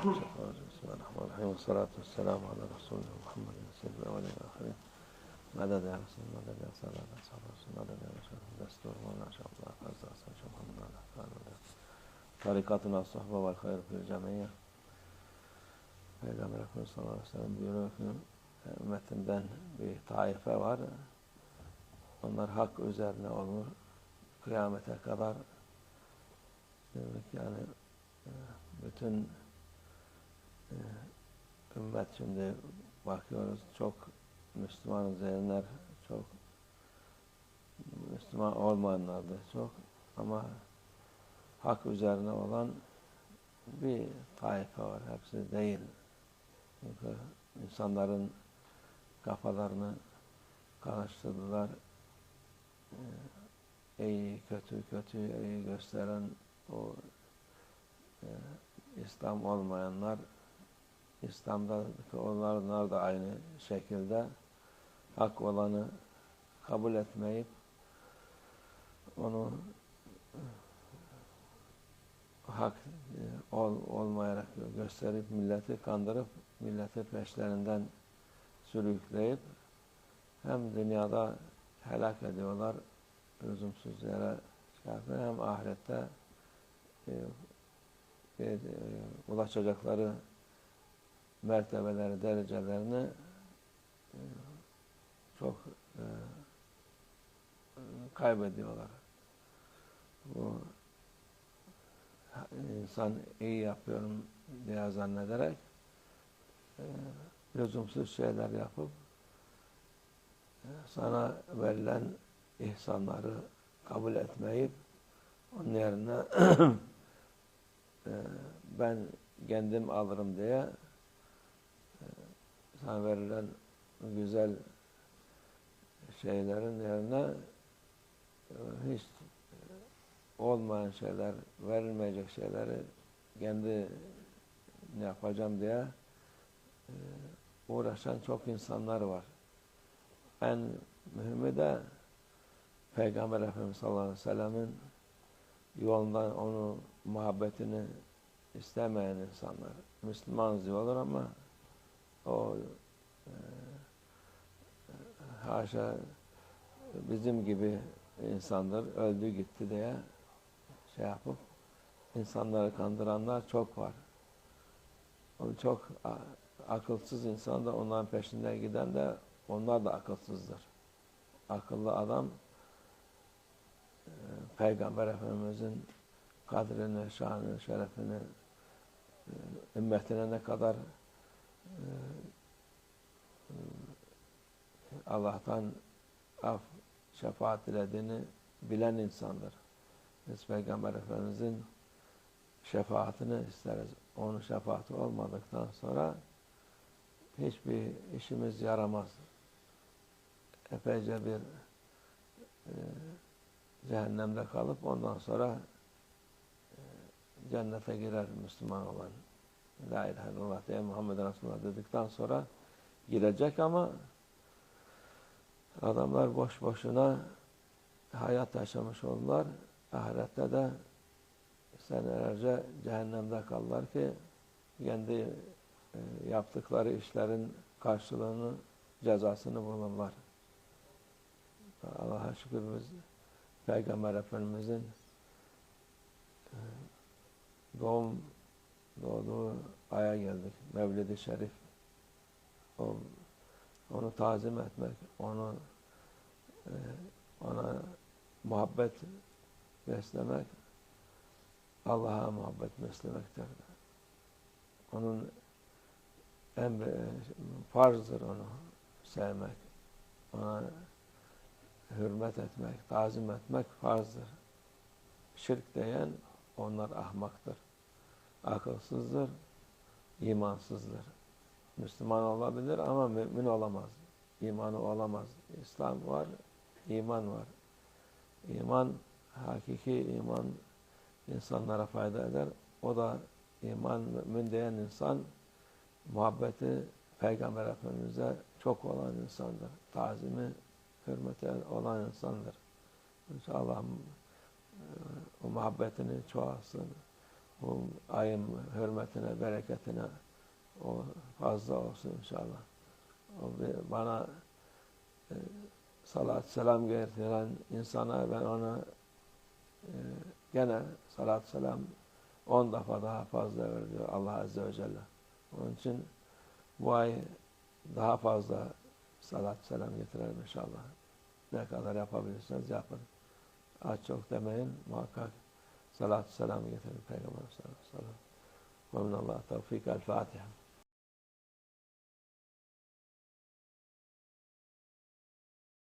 Bismillahirrahmanirrahim. Ve sellem, meded ya Resul. Destur ve naşallah, azzasın, şamhanın ala kanunda. Tarikatına sohbe vel hayr fil cemiyye. Peygamber Efendimiz sallallahu aleyhi ve sellem buyuruyor ki, ümmetinden bir taife var. Onlar hak üzerine olur. Kıyamete kadar demek yani e, bütün ümmet şimdi bakıyoruz çok Müslüman üzerinler çok Müslüman olmayanlar da çok ama hak üzerine olan bir taife var. Hepsi değil. Çünkü insanların kafalarını karıştırdılar. Ee, iyi, kötü, kötü, iyi gösteren o e, İslam olmayanlar İslam'da onlar da aynı şekilde hak olanı kabul etmeyip onu hak e, ol, olmayarak gösterip milleti kandırıp milleti peşlerinden sürükleyip hem dünyada helak ediyorlar lüzumsuz yere şey hem ahirette e, e, ulaşacakları mertebeleri, derecelerini e, çok e, kaybediyorlar. Bu insan iyi yapıyorum diye zannederek e, lüzumsuz şeyler yapıp e, sana verilen ihsanları kabul etmeyip onun yerine ben kendim alırım diye sana verilen güzel şeylerin yerine e, hiç olmayan şeyler, verilmeyecek şeyleri kendi ne yapacağım diye e, uğraşan çok insanlar var. En mühimi de Peygamber Efendimiz sallallahu aleyhi ve sellemin yolundan onu muhabbetini istemeyen insanlar. Müslüman diyorlar ama o e, haşa bizim gibi insandır. Öldü gitti diye şey yapıp insanları kandıranlar çok var. O çok akılsız insan da onların peşinden giden de onlar da akılsızdır. Akıllı adam e, Peygamber Efendimizin kadrini, şanını, şerefini e, ümmetine ne kadar e, Allah'tan af, şefaat dilediğini bilen insandır. Biz Peygamber Efendimizin şefaatini isteriz. Onun şefaati olmadıktan sonra hiçbir işimiz yaramaz. Epeyce bir e, cehennemde kalıp ondan sonra e, cennete girer Müslüman olan. La ilahe illallah diye Muhammed Resulullah dedikten sonra girecek ama adamlar boş boşuna hayat yaşamış oldular ahirette de senelerce cehennemde kalırlar ki kendi e, yaptıkları işlerin karşılığını, cezasını bulurlar. Allah'a şükür biz Peygamber Efendimizin e, doğum doğduğu aya geldik. Mevlid-i Şerif. O, onu tazim etmek, onu e, ona muhabbet beslemek Allah'a muhabbet beslemektir. Onun emri, farzdır onu sevmek. Ona hürmet etmek, tazim etmek farzdır. Şirk diyen onlar ahmaktır. Akılsızdır, imansızdır. Müslüman olabilir ama mümin olamaz. İmanı olamaz. İslam var, iman var. İman hakiki iman insanlara fayda eder. O da iman mümin diyen insan muhabbeti Peygamber Efendimiz'e çok olan insandır. Tazimi, hürmeti olan insandır. İnşallah e, o muhabbetini çoğalsın. Bu ayın hürmetine, bereketine o fazla olsun inşallah. O bana e, salat selam getiren insana ben ona e, gene salat selam on defa daha fazla veriyor Allah Azze ve Celle. Onun için bu ay daha fazla salat selam getirelim inşallah. Ne kadar yapabilirseniz yapın. Az çok demeyin. Muhakkak salat selam getirin Peygamber sallallahu aleyhi ve sellem. Ve minallah tevfik. El Fatiha.